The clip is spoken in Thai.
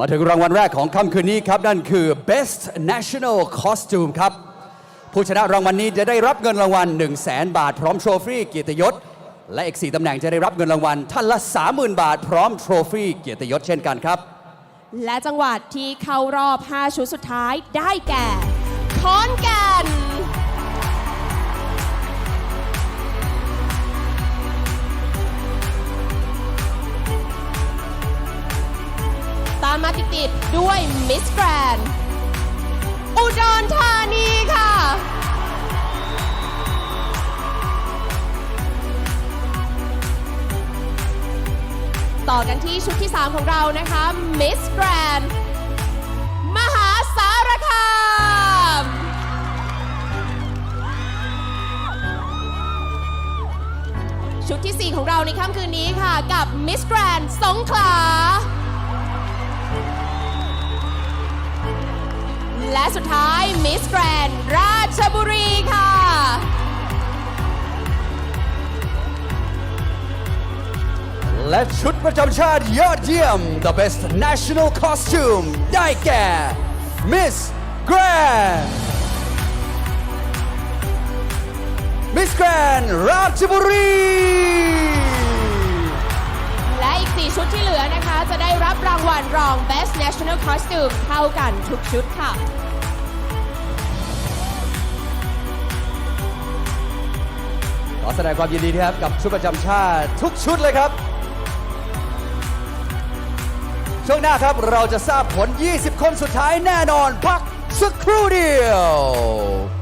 มาถึงรางวัลแรกของค่ำคืนนี้ครับ นั่นคือ Best National Costume ครับ ผู้ชนะรางวัลนี้จะได้รับเงินรางวัล 100,000 บาท พร้อมโทรฟี่เกียรติยศ และอีก 4ตำแหน่งจะได้รับเงินรางวัลท่านละ 30,000 บาท พร้อมโทรฟี่เกียรติยศเช่นกันครับ และจังหวัดที่เข้ารอบ 5 ชุดสุดท้ายได้แก่ขอนแก่น ตามมาติดๆด้วยมิสแกรนอุดรธานีค่ะ ต่อกันที่ชุดที่ 3 ของเรานะคะมิสแกรนมหาสารคามชุดที่ 4 ของเราในค่ำคืนนี้ค่ะ กับมิสแกรนสงขลา สุดท้ายมิสแกรนราชบุรีค่ะและชุดประจำชาติยอดเยี่ยม The Best National Costume ได้แก่ Miss Grand Miss Grand ราชบุรี และอีก 4 ชุดที่เหลือนะคะ จะได้รับรางวัลรอง Best National Costume เท่ากันทุกชุดค่ะ อแสดงความยินดีนะครับกับชุดประจำชาติทุกชุดเลยครับ ช่วงหน้าครับเราจะทราบผล 20 คนสุดท้ายแน่นอน พักสักครู่เดียว